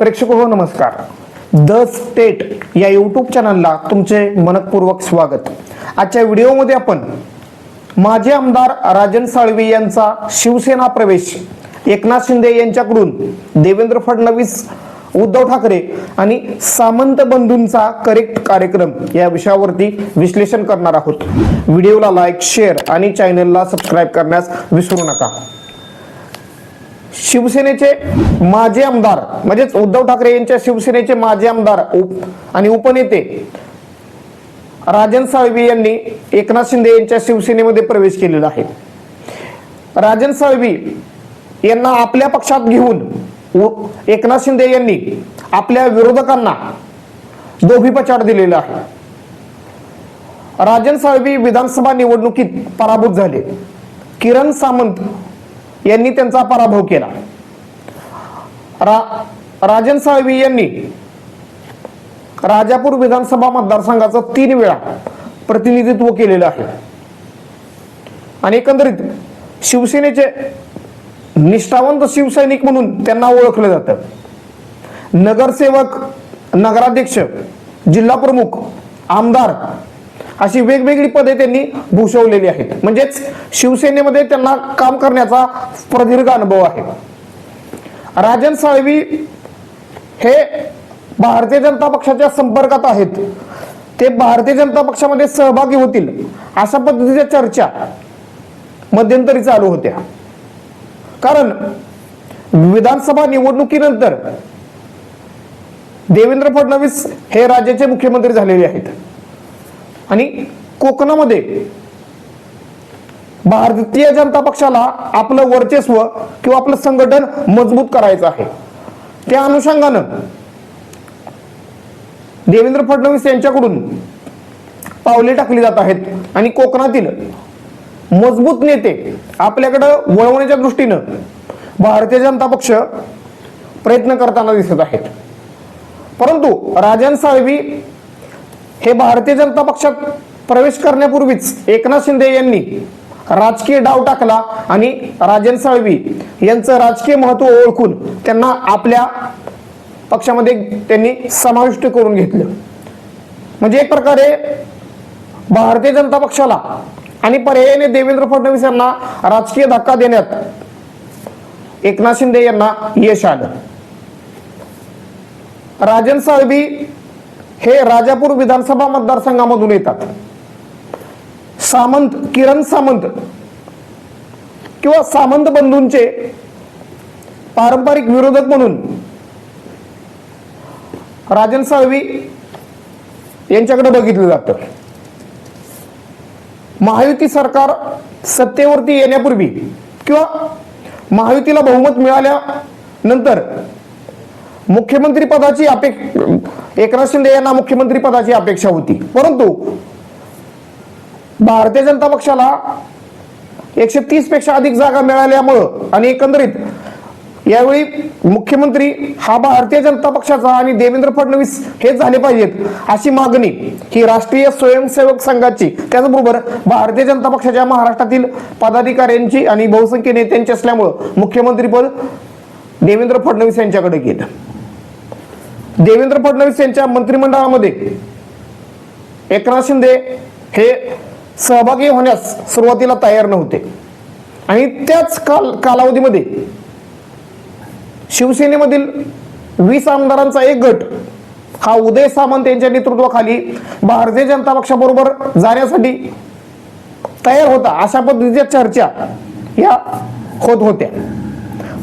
प्रेक्षक हो नमस्कार. द स्टेट या यूट्यूब चॅनलला तुमचे मनपूर्वक स्वागत. आजच्या व्हिडिओमध्ये आपण माजी आमदार राजन साळवी यांचा शिवसेना प्रवेश एकनाथ शिंदे यांच्याकडून देवेंद्र फडणवीस उद्धव ठाकरे आणि सामंत बंधूंचा करेक्ट कार्यक्रम या विषयावरती विश्लेषण करणार आहोत. व्हिडिओला लाईक शेअर आणि चॅनलला सबस्क्राईब करण्यास विसरू नका. शिवसेनेचे माजी आमदार म्हणजेच उद्धव ठाकरे यांच्या शिवसेनेचे माजी आमदार आणि उपनेते राजन साळवी यांनी एकनाथ शिंदे यांच्या शिवसेनेमध्ये प्रवेश केलेला आहे. राजन साळवी यांना आपल्या पक्षात घेऊन एकनाथ शिंदे यांनी आपल्या विरोधकांना दोघी पछाड दिलेला आहे. राजन साळवी विधानसभा निवडणुकीत पराभूत झाले. किरण सामंत यांनी त्यांचा पराभव केला. रा राजन साळवी यांनी राजापूर विधानसभा मतदारसंघाचं तीन वेळा प्रतिनिधित्व केलेलं आहे. आणि एकंदरीत शिवसेनेचे निष्ठावंत शिवसैनिक म्हणून त्यांना ओळखलं जातं. नगरसेवक नगराध्यक्ष जिल्हा प्रमुख आमदार अशी वेगवेगळी पदे त्यांनी भूषवलेली आहेत. म्हणजेच शिवसेनेमध्ये त्यांना काम करण्याचा प्रदीर्घ अनुभव आहे. राजन साळवी हे भारतीय जनता पक्षाच्या संपर्कात आहेत. ते भारतीय जनता पक्षामध्ये सहभागी होतील अशा पद्धतीच्या चर्चा मध्यंतरी चालू होत्या. कारण विधानसभा निवडणुकीनंतर देवेंद्र फडणवीस हे राज्याचे मुख्यमंत्री झालेले आहेत. आणि कोकणामध्ये भारतीय जनता पक्षाला आपलं वर्चस्व किंवा आपलं संघटन मजबूत करायचं आहे. त्या अनुषंगानं देवेंद्र फडणवीस यांच्याकडून पावले टाकली जात आहेत आणि कोकणातील मजबूत नेते आपल्याकडं वळवण्याच्या दृष्टीनं भारतीय जनता पक्ष प्रयत्न करताना दिसत आहेत. परंतु राजन साळवी हे भारतीय जनता पक्षात प्रवेश करण्यापूर्वीच एकनाथ शिंदे यांनी राजकीय डाव टाकला आणि राजन साळवी यांचं राजकीय महत्त्व ओळखून त्यांना आपल्या पक्षामध्ये त्यांनी समाविष्ट करून घेतलं. म्हणजे एक प्रकारे भारतीय जनता पक्षाला आणि पर्यायाने देवेंद्र फडणवीस यांना राजकीय धक्का देण्यात एकनाथ शिंदे यांना यश आलं. राजन साळवी हे राजापूर विधानसभा मतदारसंघामधून येतात. सामंत किरण सामंत किंवा सामंत बंधूंचे पारंपरिक विरोधक म्हणून राजन साळवी यांच्याकडे बघितलं जातं. महायुती सरकार सत्तेवरती येण्यापूर्वी किंवा महायुतीला बहुमत मिळाल्यानंतर मुख्यमंत्री पदाची अपेक्षा एकनाथ शिंदे यांना मुख्यमंत्री पदाची अपेक्षा होती. परंतु भारतीय जनता पक्षाला एकशे तीसपेक्षा अधिक जागा मिळाल्यामुळं आणि एकंदरीत यावेळी मुख्यमंत्री हा भारतीय जनता पक्षाचा आणि देवेंद्र फडणवीस हेच झाले पाहिजेत अशी मागणी ही राष्ट्रीय स्वयंसेवक संघाची. त्याचबरोबर भारतीय जनता पक्षाच्या महाराष्ट्रातील पदाधिकाऱ्यांची आणि बहुसंख्य नेत्यांची असल्यामुळं मुख्यमंत्रीपद देवेंद्र फडणवीस यांच्याकडे गेलं. देवेंद्र फडणवीस यांच्या मंत्रिमंडळामध्ये एकनाथ शिंदे हे सहभागी होण्यास सुरुवातीला तयार नव्हते. आणि त्याच काल कालावधीमध्ये शिवसेनेमधील वीस आमदारांचा एक गट हा उदय सामंत यांच्या नेतृत्वाखाली भारतीय जनता पक्षाबरोबर जाण्यासाठी तयार होता अशा पद्धतीच्या चर्चा या होत होत्या.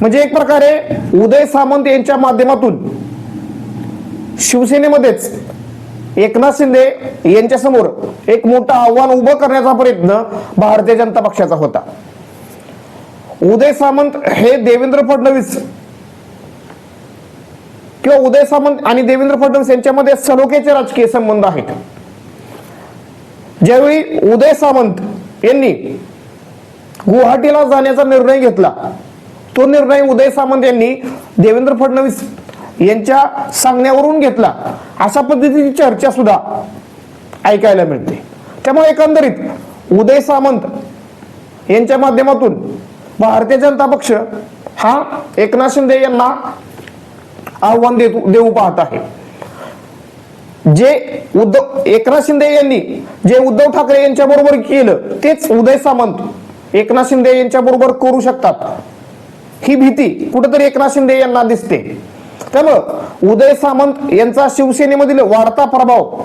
म्हणजे एक प्रकारे उदय सामंत यांच्या माध्यमातून शिवसेनेमध्येच एकनाथ शिंदे यांच्या समोर एक मोठं आव्हान उभं करण्याचा प्रयत्न भारतीय जनता पक्षाचा होता. उदय सामंत हे देवेंद्र फडणवीस किंवा उदय सामंत आणि देवेंद्र फडणवीस यांच्यामध्ये सलोख्याचे राजकीय संबंध आहेत. ज्यावेळी उदय सामंत यांनी गुवाहाटीला जाण्याचा निर्णय घेतला तो निर्णय उदय सामंत यांनी देवेंद्र फडणवीस यांच्या सांगण्यावरून घेतला. अशा पद्धतीची चर्चा सुद्धा ऐकायला मिळते. त्यामुळे एकंदरीत उदय सामंत यांच्या माध्यमातून भारतीय जनता पक्ष हा एकनाथ शिंदे यांना आव्हान देत देऊ पाहत आहे. जे उद्धव एकनाथ शिंदे यांनी जे उद्धव ठाकरे यांच्या बरोबर केलं तेच उदय सामंत एकनाथ शिंदे यांच्या बरोबर करू शकतात. ही भीती कुठेतरी एकनाथ शिंदे यांना दिसते. त्यामुळं उदय सामंत यांचा शिवसेनेमधील वाढता प्रभाव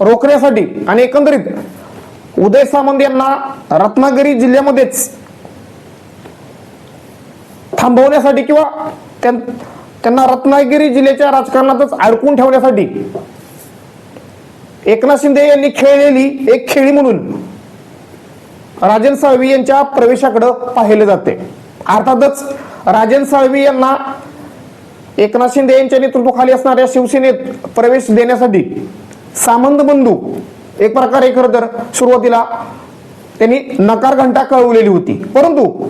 रोखण्यासाठी आणि एकंदरीत उदय सामंत यांना रत्नागिरी जिल्ह्यामध्येच थांबवण्यासाठी किंवा त्यांना रत्नागिरी जिल्ह्याच्या राजकारणातच अडकून ठेवण्यासाठी एकनाथ शिंदे यांनी खेळलेली एक खेळी म्हणून राजन साळवी यांच्या प्रवेशाकडे पाहिले जाते. अर्थातच राजन साळवी यांना एकनाथ शिंदे यांच्या नेतृत्वाखाली असणाऱ्या शिवसेनेत प्रवेश देण्यासाठी सामंत बंधू एक प्रकारे खरं तर सुरुवातीला त्यांनी नकार घंटा कळवलेली होती. परंतु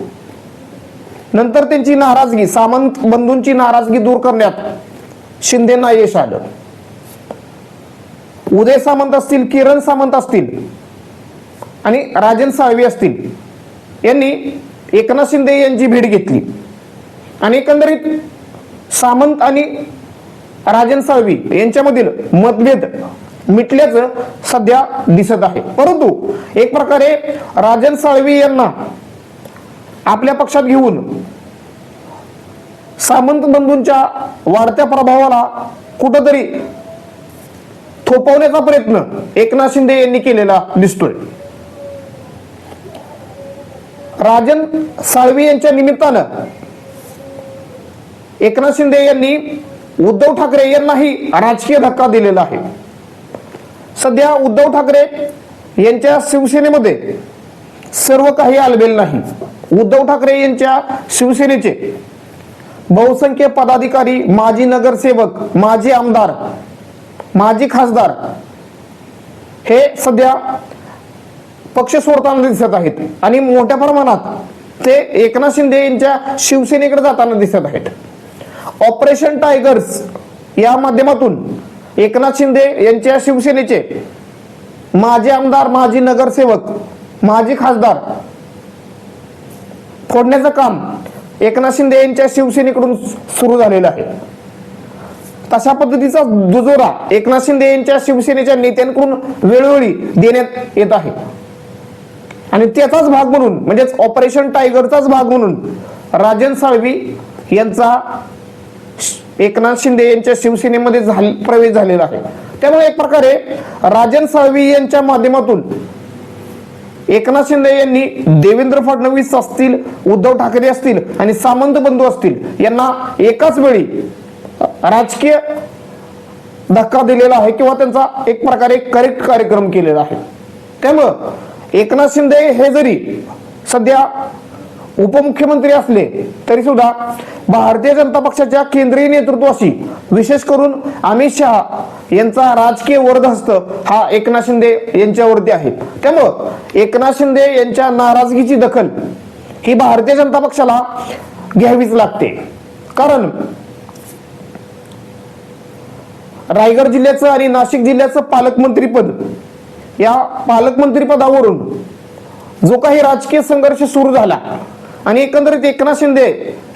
नंतर त्यांची नाराजगी सामंत बंधूंची नाराजगी दूर करण्यात शिंदेना यश आलं. उदय सामंत असतील किरण सामंत असतील आणि राजन साळवी असतील यांनी एकनाथ शिंदे यांची भेट घेतली. आणि एकंदरीत सामंत आणि राजन साळवी यांच्यामधील मतभेद मिटल्याचं सध्या दिसत आहे. परंतु एक प्रकारे राजन साळवी यांना आपल्या पक्षात घेऊन सामंत बंधूंच्या वाढत्या प्रभावाला कुठंतरी थोपवण्याचा प्रयत्न एकनाथ शिंदे यांनी केलेला दिसतोय. राजन साळवी यांच्या निमित्तानं एकनाथ शिंदे यांनी उद्धव ठाकरे यांनाही राजकीय धक्का दिलेला आहे. सध्या उद्धव ठाकरे यांच्या शिवसेनेमध्ये सर्व काही आलबेल नाही. उद्धव ठाकरे यांच्या शिवसेनेचे बहुसंख्य पदाधिकारी माजी नगरसेवक माजी आमदार माजी खासदार हे सध्या पक्ष सोडताना दिसत आहेत आणि मोठ्या प्रमाणात ते एकनाथ शिंदे यांच्या शिवसेनेकडे जाताना दिसत आहेत. ऑपरेशन टायगर्स या माध्यमातून एकनाथ शिंदे यांच्या शिवसेनेचे माजी आमदार माजी नगरसेवक माजी खासदार फोडण्याचं काम एकनाथ शिंदे यांच्या शिवसेनेकडून सुरू झालेलं आहे. तशा पद्धतीचा दुजोरा एकनाथ शिंदे यांच्या शिवसेनेच्या नेत्यांकडून वेळोवेळी देण्यात येत आहे. आणि त्याचाच भाग म्हणून म्हणजेच ऑपरेशन टायगरचाच भाग म्हणून राजन साळवी यांचा एकनाथ शिंदे यांच्या शिवसेनेमध्ये प्रवेश झालेला आहे. त्यामुळे एक प्रकारे राजन साळवी यांच्या माध्यमातून एकनाथ शिंदे यांनी देवेंद्र फडणवीस असतील उद्धव ठाकरे असतील आणि सामंत बंधू असतील यांना एकाच वेळी राजकीय धक्का दिलेला आहे किंवा त्यांचा एक प्रकारे करेक्ट कार्यक्रम केलेला आहे. त्यामुळं एकनाथ शिंदे हे जरी सध्या उपमुख्यमंत्री असले तरी सुद्धा भारतीय जनता पक्षाच्या केंद्रीय नेतृत्वाशी विशेष करून अमित शहा यांचा राजकीय वरदहस्त हा एकनाथ शिंदे यांच्यावरती आहे. त्यामुळं एकनाथ शिंदे यांच्या नाराजगीची दखल ही भारतीय जनता पक्षाला घ्यावीच लागते. कारण रायगड जिल्ह्याचं आणि नाशिक जिल्ह्याचं पालकमंत्रीपद या पालकमंत्री पदावरून जो काही राजकीय संघर्ष सुरू झाला आणि एकंदरीत एकनाथ शिंदे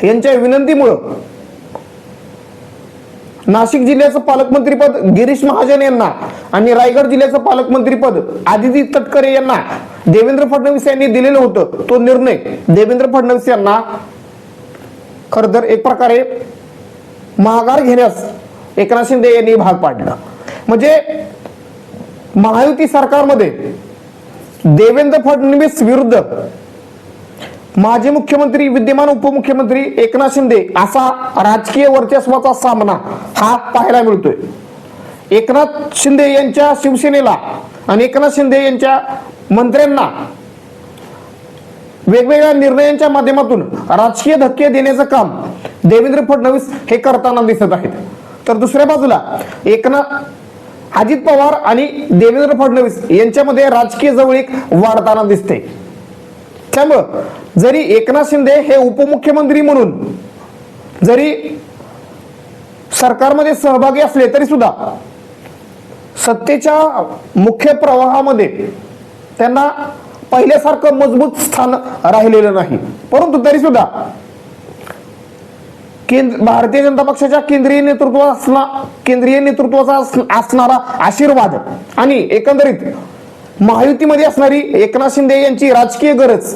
यांच्या विनंतीमुळं नाशिक जिल्ह्याचं पालकमंत्रीपद गिरीश महाजन यांना आणि रायगड जिल्ह्याचं पालकमंत्रीपद आदिती तटकरे यांना देवेंद्र फडणवीस यांनी दिलेलं होतं तो निर्णय देवेंद्र फडणवीस यांना खर तर एक प्रकारे माघार घेण्यास एकनाथ शिंदे यांनी भाग पाडला. म्हणजे महायुती सरकारमध्ये देवेंद्र फडणवीस विरुद्ध माजी मुख्यमंत्री विद्यमान उपमुख्यमंत्री एकनाथ शिंदे असा राजकीय वर्चस्वाचा सामना हा पाहायला मिळतोय. एकनाथ शिंदे यांच्या शिवसेनेला आणि एकनाथ शिंदे यांच्या मंत्र्यांना वेगवेगळ्या निर्णयांच्या माध्यमातून राजकीय धक्के देण्याचं काम देवेंद्र फडणवीस हे करताना दिसत आहेत. तर दुसऱ्या बाजूला एकनाथ अजित पवार आणि देवेंद्र फडणवीस यांच्यामध्ये राजकीय जवळीक वाढताना दिसते. त्यामुळं जरी एकनाथ शिंदे हे उपमुख्यमंत्री म्हणून जरी सरकारमध्ये सहभागी असले तरी सुद्धा सत्तेच्या मुख्य प्रवाहामध्ये त्यांना पहिल्यासारखं मजबूत स्थान राहिलेलं नाही. परंतु तरी सुद्धा केंद्र भारतीय जनता पक्षाच्या केंद्रीय नेतृत्व असला केंद्रीय नेतृत्वाचा असणारा आशीर्वाद आणि एकंदरीत महायुतीमध्ये असणारी एकनाथ शिंदे यांची राजकीय गरज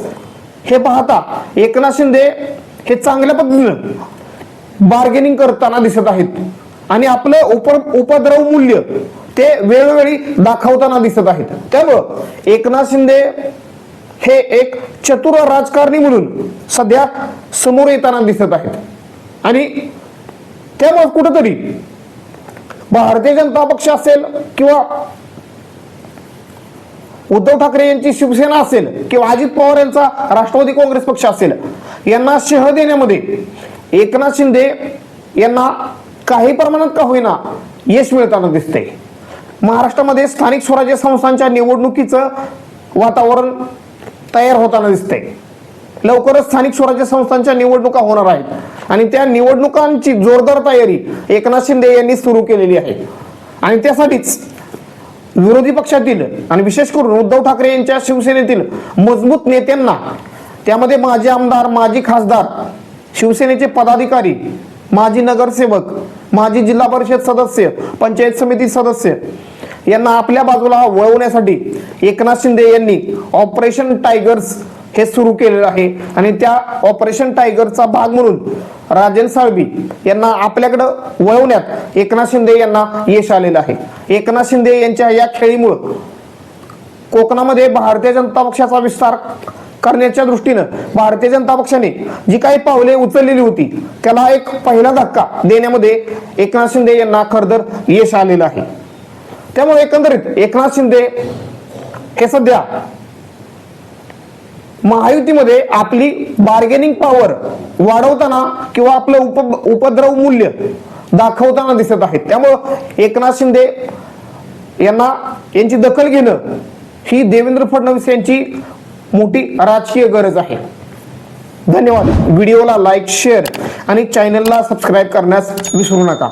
हे पाहता एकनाथ शिंदे हे चांगल्या पद्धतीनं बार्गेनिंग करताना दिसत आहेत. आणि आपलं उप उपद्रव मूल्य ते वेळोवेळी दाखवताना दिसत आहेत. त्यामुळं एकनाथ शिंदे हे एक चतुर राजकारणी म्हणून सध्या समोर येताना दिसत आहेत. आणि त्यामुळे कुठंतरी भारतीय जनता पक्ष असेल किंवा उद्धव ठाकरे यांची शिवसेना असेल किंवा अजित पवार यांचा राष्ट्रवादी काँग्रेस पक्ष असेल यांना शह देण्यामध्ये एकनाथ शिंदे यांना काही प्रमाणात का होईना यश मिळताना दिसते महाराष्ट्रामध्ये स्थानिक स्वराज्य संस्थांच्या निवडणुकीचं वातावरण तयार होताना दिसते लवकरच स्थानिक स्वराज्य संस्थांच्या निवडणुका होणार आहेत आणि त्या निवडणुकांची जोरदार तयारी एकनाथ शिंदे यांनी सुरू केलेली आहे. आणि त्यासाठीच विरोधी पक्षातील आणि विशेष करून उद्धव ठाकरे यांच्या शिवसेनेतील मजबूत नेत्यांना त्यामध्ये माजी आमदार माजी खासदार शिवसेनेचे पदाधिकारी माजी नगरसेवक माजी जिल्हा परिषद सदस्य पंचायत समिती सदस्य यांना आपल्या बाजूला वळवण्यासाठी एकनाथ शिंदे यांनी ऑपरेशन टायगर्स हे सुरू केलेलं आहे. आणि त्या ऑपरेशन टायगरचा भाग म्हणून राजन साळवी यांना आपल्याकडं वळवण्यात एकनाथ शिंदे यांना यश आलेलं आहे. एकनाथ शिंदे यांच्या या खेळीमुळं कोकणामध्ये भारतीय जनता पक्षाचा विस्तार करण्याच्या दृष्टीनं भारतीय जनता पक्षाने जी काही पावले उचललेली होती त्याला एक पहिला धक्का देण्यामध्ये एकनाथ शिंदे यांना खरदर यश आलेलं आहे. त्यामुळे एकंदरीत एकनाथ शिंदे हे सध्या महायुतीमध्ये आपली बार्गेनिंग पॉवर वाढवताना किंवा आपलं उप उपद्रव मूल्य दाखवताना दिसत आहेत. त्यामुळं एकनाथ शिंदे यांना यांची दखल घेणं ही देवेंद्र फडणवीस यांची मोठी राजकीय गरज आहे. धन्यवाद. व्हिडिओला लाईक शेअर आणि चॅनलला सबस्क्राईब करण्यास विसरू नका.